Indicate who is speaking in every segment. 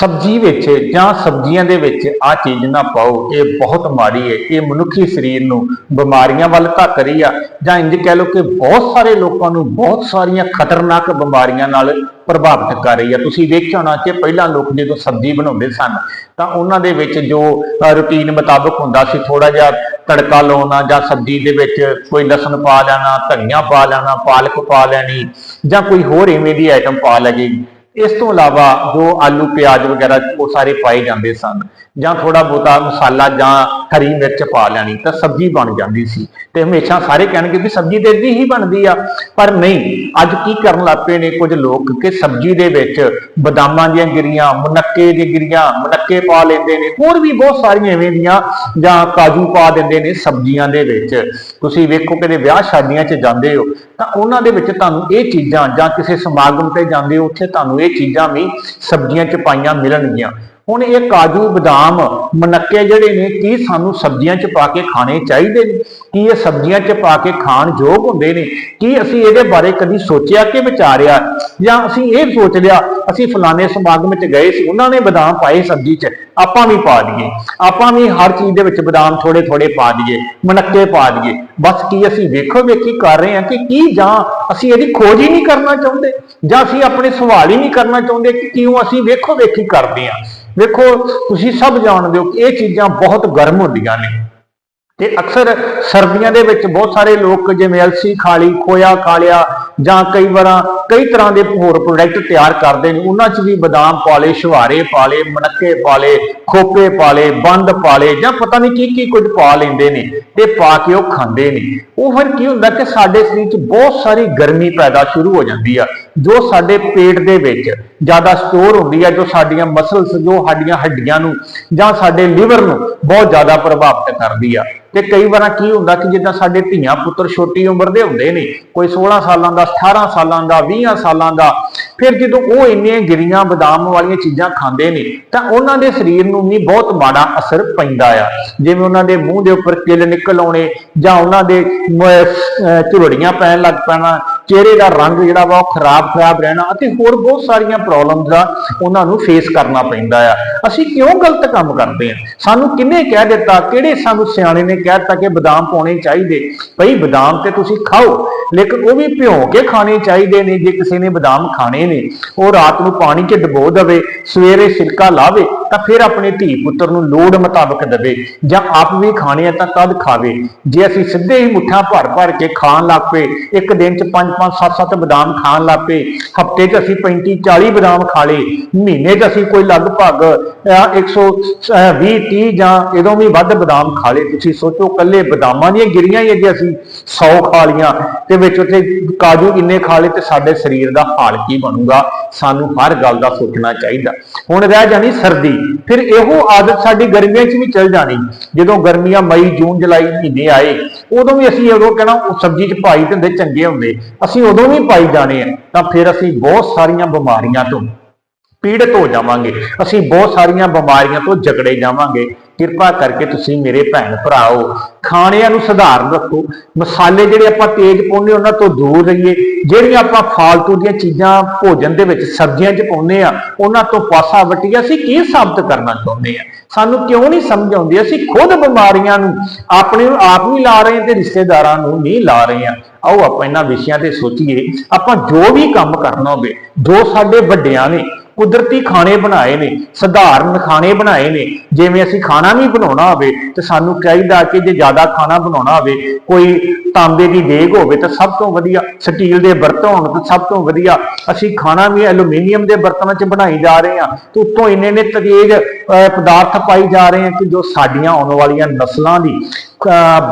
Speaker 1: ਸਬਜ਼ੀ ਵਿੱਚ ਜਾਂ ਸਬਜ਼ੀਆਂ ਦੇ ਵਿੱਚ ਆ ਚੀਜ਼ ਨਾ ਪਾਓ, ਇਹ ਬਹੁਤ ਮਾੜੀ ਹੈ ਇਹ ਮਨੁੱਖੀ ਸਰੀਰ ਨੂੰ ਬਿਮਾਰੀਆਂ ਵੱਲ ਧੱਕ ਰਹੀ ਆ। ਜਾਂ ਇੰਜ ਕਹਿ ਲਓ ਕਿ ਬਹੁਤ ਸਾਰੇ ਲੋਕਾਂ ਨੂੰ ਬਹੁਤ ਸਾਰੀਆਂ ਖਤਰਨਾਕ ਬਿਮਾਰੀਆਂ ਨਾਲ ਪ੍ਰਭਾਵਿਤ ਕਰ ਰਹੀ ਆ। ਤੁਸੀਂ ਵੇਖਿਆ ਹੋਣਾ ਕਿ ਪਹਿਲਾਂ ਲੋਕ ਜਦੋਂ ਸਬਜ਼ੀ ਬਣਾਉਂਦੇ ਸਨ, ਤਾਂ ਉਹਨਾਂ ਦੇ ਵਿੱਚ ਜੋ ਰੁਟੀਨ ਮੁਤਾਬਕ ਹੁੰਦਾ ਸੀ ਥੋੜਾ ਜਿਹਾ ਤੜਕਾ ਲਾਉਣਾ ਜਾਂ ਸਬਜ਼ੀ ਦੇ ਵਿੱਚ ਕੋਈ ਲਸਣ ਪਾ ਲੈਣਾ, ਧਨੀਆ ਪਾ ਲੈਣਾ, ਪਾਲਕ ਪਾ ਲੈਣੀ ਜਾਂ ਕੋਈ ਹੋਰ ਇਵੇਂ ਦੀ ਆਈਟਮ ਪਾ ਲਗੀ ਇਸ ਤੋਂ ਇਲਾਵਾ ਜੋ ਆਲੂ, ਪਿਆਜ਼ ਵਗੈਰਾ ਉਹ ਸਾਰੇ ਪਾਏ ਜਾਂਦੇ ਸਨ ਜਾਂ ਥੋੜਾ ਬਹੁਤਾ ਮਸਾਲਾ ਜਾਂ ਹਰੀ ਮਿਰਚ ਪਾ ਲੈਣੀ ਤਾਂ ਸਬਜ਼ੀ ਬਣ ਜਾਂਦੀ ਸੀ ਤੇ ਹਮੇਸ਼ਾ ਸਾਰੇ ਕਹਿਣਗੇ ਵੀ ਸਬਜ਼ੀ ਤੇ ਏਦਾਂ ਹੀ ਬਣਦੀ ਆ। ਪਰ ਨਹੀਂ, ਅੱਜ ਕੀ ਕਰਨ ਲੱਗ ਪਏ ਨੇ ਕੁਝ ਲੋਕ ਕਿ ਸਬਜ਼ੀ ਦੇ ਵਿੱਚ ਬਦਾਮਾਂ ਦੀਆਂ ਗਿਰੀਆਂ, ਮੁਨੱਕੇ ਦੀਆਂ ਗਿਰੀਆਂ, ਮੁਨੱਕੇ ਪਾ ਲੈਂਦੇ ਨੇ, ਹੋਰ ਵੀ ਬਹੁਤ ਸਾਰੀਆਂ ਐਵੇਂ ਦੀਆਂ ਜਾਂ ਕਾਜੂ ਪਾ ਦਿੰਦੇ ਨੇ ਸਬਜ਼ੀਆਂ ਦੇ ਵਿੱਚ। ਤੁਸੀਂ ਵੇਖੋ ਕਿਤੇ ਵਿਆਹ ਸ਼ਾਦੀਆਂ 'ਚ ਜਾਂਦੇ ਹੋ ਤਾਂ ਉਹਨਾਂ ਦੇ ਵਿੱਚ ਤੁਹਾਨੂੰ ਇਹ ਚੀਜ਼ਾਂ ਜਾਂ ਕਿਸੇ ਸਮਾਗਮ ਤੇ ਜਾਂਦੇ ਹੋ, ਉੱਥੇ ਤੁਹਾਨੂੰ ਇਹ ਚੀਜ਼ਾਂ ਵੀ ਸਬਜ਼ੀਆਂ 'ਚ ਪਾਈਆਂ ਮਿਲਣਗੀਆਂ। ਹੁਣ ਇਹ ਕਾਜੂ ਬਦਾਮ ਮਨੱਕੇ ਜਿਹੜੇ ਨੇ, ਕੀ ਸਾਨੂੰ ਸਬਜ਼ੀਆਂ 'ਚ ਪਾ ਕੇ ਖਾਣੇ ਚਾਹੀਦੇ ਨੇ? ਕੀ ਇਹ ਸਬਜ਼ੀਆਂ 'ਚ ਪਾ ਕੇ ਖਾਣ ਯੋਗ ਹੁੰਦੇ ਨੇ? ਕੀ ਅਸੀਂ ਇਹਦੇ ਬਾਰੇ ਕਦੀ ਸੋਚਿਆ ਕਿ ਵਿਚਾਰਿਆ? ਜਾਂ ਅਸੀਂ ਇਹ ਸੋਚ ਲਿਆ ਅਸੀਂ ਫਲਾਣੇ ਸਮਾਗਮ 'ਚ ਗਏ ਸੀ, ਉਹਨਾਂ ਨੇ ਬਦਾਮ ਪਾਏ ਸਬਜ਼ੀ 'ਚ, ਆਪਾਂ ਵੀ ਪਾ ਦਈਏ। ਆਪਾਂ ਵੀ ਹਰ ਚੀਜ਼ ਦੇ ਵਿੱਚ ਬਦਾਮ ਥੋੜੇ ਥੋੜੇ ਪਾ ਦਈਏ ਮਨੱਕੇ ਪਾ ਦਈਏ। ਬਸ ਕੀ ਅਸੀਂ ਵੇਖੋ ਵੇਖੀ ਕਰ ਰਹੇ ਹਾਂ ਕਿ ਕੀ ਜਾਂ ਅਸੀਂ ਇਹਦੀ ਖੋਜ ਹੀ ਨਹੀਂ ਕਰਨਾ ਚਾਹੁੰਦੇ, ਜਾਂ ਅਸੀਂ ਆਪਣੇ ਸਵਾਲ ਹੀ ਨਹੀਂ ਕਰਨਾ ਚਾਹੁੰਦੇ ਕਿ ਕਿਉਂ ਅਸੀਂ ਵੇਖੋ ਵੇਖੀ ਕਰਦੇ ਹਾਂ। ਵੇਖੋ, ਤੁਸੀਂ ਸਭ ਜਾਣਦੇ ਹੋ ਕਿ ਇਹ ਚੀਜ਼ਾਂ ਬਹੁਤ ਗਰਮ ਹੁੰਦੀਆਂ ਨੇ। ਤੇ ਅਕਸਰ ਸਰਦੀਆਂ ਦੇ ਵਿੱਚ ਬਹੁਤ ਸਾਰੇ ਲੋਕ ਜਿਵੇਂ ਅਲਸੀ ਖਾ ਲਈ, ਖੋਇਆ ਖਾ ਲਿਆ ਜਾਂ ਕਈ ਵਾਰਾਂ ਕਈ ਤਰ੍ਹਾਂ ਦੇ ਹੋਰ ਪ੍ਰੋਡਕਟ ਤਿਆਰ ਕਰਦੇ ਨੇ, ਉਹਨਾਂ 'ਚ ਵੀ ਬਦਾਮ ਪਾ ਲਏ ਸ਼ੁਹਾਰੇ ਪਾ ਲਏ ਮਨੱਕੇ ਪਾ ਲਏ ਖੋਪੇ ਪਾ ਲਏ ਬੰਦ ਪਾ ਲਏ ਜਾਂ ਪਤਾ ਨਹੀਂ ਕੀ ਕੀ ਕੁਝ ਪਾ ਲੈਂਦੇ ਨੇ ਤੇ ਪਾ ਕੇ ਉਹ ਖਾਂਦੇ ਨੇ। ਉਹ ਫਿਰ ਕੀ ਹੁੰਦਾ ਕਿ ਸਾਡੇ ਸਰੀਰ 'ਚ ਬਹੁਤ ਸਾਰੀ ਗਰਮੀ ਪੈਦਾ ਸ਼ੁਰੂ ਹੋ ਜਾਂਦੀ ਆ, ਜੋ ਸਾਡੇ ਪੇਟ ਦੇ ਵਿੱਚ ਜ਼ਿਆਦਾ ਸਟੋਰ ਹੁੰਦੀ ਆ, ਜੋ ਸਾਡੀਆਂ ਮਸਲਸ ਜੋ ਸਾਡੀਆਂ ਹੱਡੀਆਂ ਨੂੰ ਜਾਂ ਸਾਡੇ ਲੀਵਰ ਨੂੰ ਬਹੁਤ ਜ਼ਿਆਦਾ ਪ੍ਰਭਾਵਿਤ ਕਰਦੀ ਆ। ਤੇ ਕਈ ਵਾਰਾਂ ਕੀ ਹੁੰਦਾ ਕਿ ਜਿੱਦਾਂ ਸਾਡੇ ਧੀਆਂ ਪੁੱਤਰ ਛੋਟੀ ਉਮਰ ਦੇ ਹੁੰਦੇ ਨੇ, ਕੋਈ 16 ਸਾਲਾਂ ਦਾ 18 ਸਾਲਾਂ ਦਾ 20 ਸਾਲਾਂ ਦਾ, ਫਿਰ ਜਦੋਂ ਉਹ ਇੰਨੀਆਂ ਗਿਰੀਆਂ ਬਦਾਮ ਵਾਲੀਆਂ ਚੀਜ਼ਾਂ ਖਾਂਦੇ ਨੇ, ਤਾਂ ਉਹਨਾਂ ਦੇ ਸਰੀਰ ਨੂੰ ਵੀ ਬਹੁਤ ਮਾੜਾ ਅਸਰ ਪੈਂਦਾ ਆ। ਜਿਵੇਂ ਉਹਨਾਂ ਦੇ ਮੂੰਹ ਦੇ ਉੱਪਰ ਕਿੱਲ ਨਿਕਲ ਆਉਣੇ, ਜਾਂ ਉਹਨਾਂ ਦੇ ਝੁਰੜੀਆਂ ਪੈਣ ਲੱਗ ਪੈਣਾ, ਚਿਹਰੇ ਦਾ ਰੰਗ ਜਿਹੜਾ ਵਾ ਉਹ ਖਰਾਬ ਖਰਾਬ ਰਹਿਣਾ ਅਤੇ ਹੋਰ ਬਹੁਤ ਸਾਰੀਆਂ ਪ੍ਰੋਬਲਮਸ ਦਾ ਉਹਨਾਂ ਨੂੰ ਫੇਸ ਕਰਨਾ ਪੈਂਦਾ ਆ। ਅਸੀਂ ਕਿਉਂ ਗਲਤ ਕੰਮ ਕਰਦੇ ਆ? ਸਾਨੂੰ ਕਿੰਨੇ ਕਹਿ ਦਿੱਤਾ? ਕਿਹੜੇ ਸਾਨੂੰ ਸਿਆਣੇ ਨੇ ਕਹਿ ਦਿੱਤਾ ਕਿ ਬਦਾਮ ਪਾਉਣੇ ਚਾਹੀਦੇ? ਭਈ ਬਦਾਮ ਤੇ ਤੁਸੀਂ ਖਾਓ ਲੇਕਿਨ ਉਹ ਵੀ ਭਿਉਂ ਕੇ ਖਾਣੇ ਚਾਹੀਦੇ ਨੇ, ਜੇ ਕਿਸੇ ਨੇ ਬਦਾਮ ਖਾਣੇ ਨੇ, ਉਹ ਰਾਤ ਨੂੰ ਪਾਣੀ 'ਚ ਡਬੋ ਦੇਵੇ, ਸਵੇਰੇ ਛਿਲਕਾ ਲਾਵੇ ਤਾਂ ਫਿਰ ਆਪਣੇ ਧੀ ਪੁੱਤਰ ਨੂੰ ਲੋੜ ਮੁਤਾਬਕ ਦੇਵੇ ਜਾਂ ਆਪ ਵੀ ਖਾਣੇ ਆ ਤਾਂ ਤਦ ਖਾਵੇ। ਜੇ ਅਸੀਂ ਸਿੱਧੇ ਹੀ ਮੁੱਠਾ ਭਰ ਭਰ ਕੇ ਖਾਣ ਲੱਗ ਪਏ ਇੱਕ ਦਿਨ 'ਚ 5 5 7 7 ਬਦਾਮ ਖਾਣ ਲੱਗ ਪਏ ਹਫ਼ਤੇ 'ਚ ਅਸੀਂ 35 40 ਬਦਾਮ ਖਾ ਲਏ ਮਹੀਨੇ 'ਚ ਅਸੀਂ ਕੋਈ ਲਗਭਗ ਅਹ, 120 30 ਜਾਂ ਇਦੋਂ ਵੀ ਵੱਧ ਬਦਾਮ ਖਾ ਲਏ। ਤੁਸੀਂ ਸੋਚੋ ਕੱਲੇ ਬਦਾਮਾਂ ਦੀਆਂ ਗਿਰੀਆਂ ਹੀ ਜੇ ਅਸੀਂ 100 ਖਾ ਲੀਆਂ ਤੇ ਵਿੱਚ ਉੱਥੇ ਕਾਜੂ ਇੰਨੇ ਖਾ ਲਏ ਤੇ ਸਾਡੇ ਸਰੀਰ ਦਾ ਹਾਲ ਕੀ ਬਣੂਗਾ? ਸਾਨੂੰ ਹਰ ਗੱਲ ਦਾ ਸੋਚਣਾ ਚਾਹੀਦਾ। ਹੁਣ ਰਹਿ ਜਾਣੀ ਸਰਦੀ। ਫਿਰ ਇਹੋ ਆਦਤ ਸਾਡੀ ਗਰਮੀਆਂ 'ਚ ਵੀ ਚੱਲ ਜਾਣੀ। ਜਦੋਂ ਗਰਮੀਆਂ ਮਈ, ਜੂਨ, ਜੁਲਾਈ ਮਹੀਨੇ ਆਏ, ਉਦੋਂ ਵੀ ਅਸੀਂ ਉਦੋਂ ਕਹਿਣਾ, ਉਹ ਸਬਜ਼ੀ 'ਚ ਪਾਈ ਤੇ ਹੁੰਦੇ ਚੰਗੇ ਹੁੰਦੇ। ਅਸੀਂ ਉਦੋਂ ਵੀ ਪਾਈ ਜਾਣੇ ਆ, ਤਾਂ ਫਿਰ ਅਸੀਂ ਬਹੁਤ ਸਾਰੀਆਂ ਬਿਮਾਰੀਆਂ ਤੋਂ ਪੀੜਤ ਹੋ ਜਾਵਾਂਗੇ। ਅਸੀਂ ਬਹੁਤ ਸਾਰੀਆਂ ਬਿਮਾਰੀਆਂ ਤੋਂ ਜਕੜੇ ਜਾਵਾਂਗੇ। ਕਿਰਪਾ ਕਰਕੇ ਤੁਸੀਂ ਮੇਰੇ ਭੈਣ ਭਰਾਓ, ਖਾਣਿਆਂ ਨੂੰ ਸਧਾਰਨ ਰੱਖੋ। ਮਸਾਲੇ ਜਿਹੜੇ ਆਪਾਂ ਤੇਜ਼ ਪਾਉਂਦੇ ਉਹਨਾਂ ਤੋਂ ਦੂਰ ਰਹੀਏ। ਜਿਹੜੀਆਂ ਆਪਾਂ ਫਾਲਤੂ ਦੀਆਂ ਚੀਜ਼ਾਂ ਭੋਜਨ ਦੇ ਵਿੱਚ, ਸਬਜ਼ੀਆਂ 'ਚ ਪਾਉਂਦੇ ਆ ਉਹਨਾਂ ਤੋਂ ਪਾਸਾ ਵਟੀਏ ਅਸੀਂ ਕੀ ਸਾਬਤ ਕਰਨਾ ਚਾਹੁੰਦੇ ਆ ਸਾਨੂੰ ਕਿਉਂ ਨਹੀਂ ਸਮਝ ਆਉਂਦੀ? ਅਸੀਂ ਖੁਦ ਬਿਮਾਰੀਆਂ ਨੂੰ, ਆਪਣੇ ਨੂੰ ਆਪ ਨਹੀਂ ਲਾ ਰਹੇ ਹਾਂ ਤੇ ਰਿਸ਼ਤੇਦਾਰਾਂ ਨੂੰ ਨਹੀਂ ਲਾ ਰਹੇ ਆ ਆਓ ਆਪਾਂ ਇਹਨਾਂ ਵਿਸ਼ਿਆਂ ਤੇ ਸੋਚੀਏ। ਆਪਾਂ ਜੋ ਵੀ ਕੰਮ ਕਰਨਾ ਹੋਵੇ, ਜੋ ਸਾਡੇ ਵੱਡਿਆਂ ਨੇ ਕੁਦਰਤੀ ਖਾਣੇ ਬਣਾਏ ਨੇ ਸਧਾਰਨ ਖਾਣੇ ਬਣਾਏ ਨੇ। ਜਿਵੇਂ ਅਸੀਂ ਖਾਣਾ ਵੀ ਬਣਾਉਣਾ ਹੋਵੇ ਤੇ ਸਾਨੂੰ ਚਾਹੀਦਾ ਕਿ ਜੇ ਜ਼ਿਆਦਾ ਖਾਣਾ ਬਣਾਉਣਾ ਹੋਵੇ ਕੋਈ ਤਾਂਬੇ ਦੀ ਦੇਗ ਹੋਵੇ ਤਾਂ ਸਭ ਤੋਂ ਵਧੀਆ ਸਟੀਲ ਦੇ ਬਰਤਨ ਹੋਣ ਤਾਂ ਸਭ ਤੋਂ ਵਧੀਆ ਅਸੀਂ ਖਾਣਾ ਵੀ ਐਲੂਮੀਨੀਅਮ ਦੇ ਬਰਤਨਾਂ 'ਚ ਬਣਾਈ ਜਾ ਰਹੇ ਹਾਂ। ਤੇ ਉੱਤੋਂ ਇੰਨੇ ਨੇ ਤੇਜ਼ ਅਹ, ਪਦਾਰਥ ਪਾਈ ਜਾ ਰਹੇ ਹਾਂ ਕਿ ਜੋ ਸਾਡੀਆਂ ਆਉਣ ਵਾਲੀਆਂ ਨਸਲਾਂ ਦੀ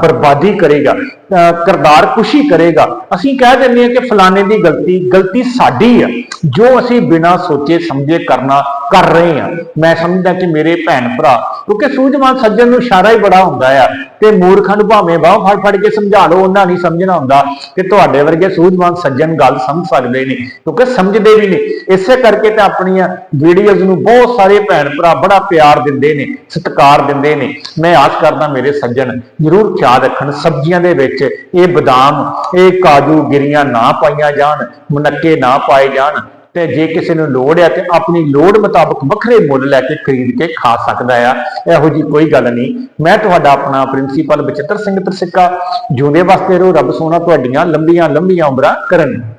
Speaker 1: ਬਰਬਾਦੀ ਕਰੇਗਾ ਅਹ, ਕਿਰਦਾਰ ਕੁਸ਼ੀ ਕਰੇਗਾ। ਅਸੀਂ ਕਹਿ ਦਿੰਦੇ ਹਾਂ ਕਿ ਫਲਾਣੇ ਦੀ ਗਲਤੀ ਗਲਤੀ ਸਾਡੀ ਆ। ਜੋ ਅਸੀਂ ਬਿਨਾਂ ਸੋਚੇ ਸਮਝੇ ਕਰਨਾ ਕਰ ਰਹੇ ਹਾਂ। ਮੈਂ ਸਮਝਦਾ ਕਿ ਮੇਰੇ ਭੈਣ ਭਰਾ ਕਿਉਂਕਿ ਸੂਝਵਾਨ ਸੱਜਣ ਨੂੰ ਇਸ਼ਾਰਾ ਹੀ ਬੜਾ ਹੁੰਦਾ ਆ। ਤੇ ਮੂਰਖਾਂ ਨੂੰ ਭਾਵੇਂ ਬਾਹ ਫੜ ਫੜ ਕੇ ਸਮਝਾ ਲਓ ਉਹਨਾਂ ਨਹੀਂ ਸਮਝਣਾ ਹੁੰਦਾ ਕਿ ਤੁਹਾਡੇ ਵਰਗੇ ਸੂਝਵਾਨ ਸੱਜਣ ਗੱਲ ਸਮਝ ਸਕਦੇ ਨੇ ਕਿਉਂਕਿ ਸਮਝਦੇ ਵੀ ਨੇ। ਇਸੇ ਕਰਕੇ ਤਾਂ ਆਪਣੀਆਂ ਵੀਡੀਓਜ਼ ਨੂੰ ਬਹੁਤ ਸਾਰੇ ਭੈਣ ਭਰਾ ਬੜਾ ਪਿਆਰ ਦਿੰਦੇ ਨੇ ਸਤਿਕਾਰ ਦਿੰਦੇ ਨੇ। ਮੈਂ ਆਸ ਕਰਦਾ ਮੇਰੇ ਸੱਜਣ ਜ਼ਰੂਰ ਖਿਆਲ ਰੱਖਣ, ਸਬਜ਼ੀਆਂ ਦੇ ਵਿੱਚ ਇਹ ਬਦਾਮ, ਇਹ ਕਾਜੂ ਗਿਰੀਆਂ ਨਾ ਪਾਈਆਂ ਜਾਣ, ਮੁਨੱਕੇ ਨਾ ਪਾਏ ਜਾਣ ਤੇ ਜੇ ਕਿਸੇ ਨੂੰ ਲੋੜ ਹੈ ਤੇ ਆਪਣੀ ਲੋੜ ਮੁਤਾਬਕ ਵੱਖਰੇ ਮੁੱਲ ਲੈ ਕੇ ਖਰੀਦ ਕੇ ਖਾ ਸਕਦਾ ਆ। ਇਹੋ ਜੀ ਕੋਈ ਗੱਲ ਨਹੀਂ। ਮੈਂ ਤੁਹਾਡਾ ਆਪਣਾ ਪ੍ਰਿੰਸੀਪਲ ਬਚਿੱਤਰ ਸਿੰਘ ਤਰਸਿੱਕਾ, ਜਿਉਂਦੇ ਵਾਸਤੇ ਰਹੋ ਰੱਬ ਸੋਹਣਾ ਤੁਹਾਡੀਆਂ ਲੰਬੀਆਂ ਲੰਬੀਆਂ ਉਮਰਾਂ ਕਰਨ।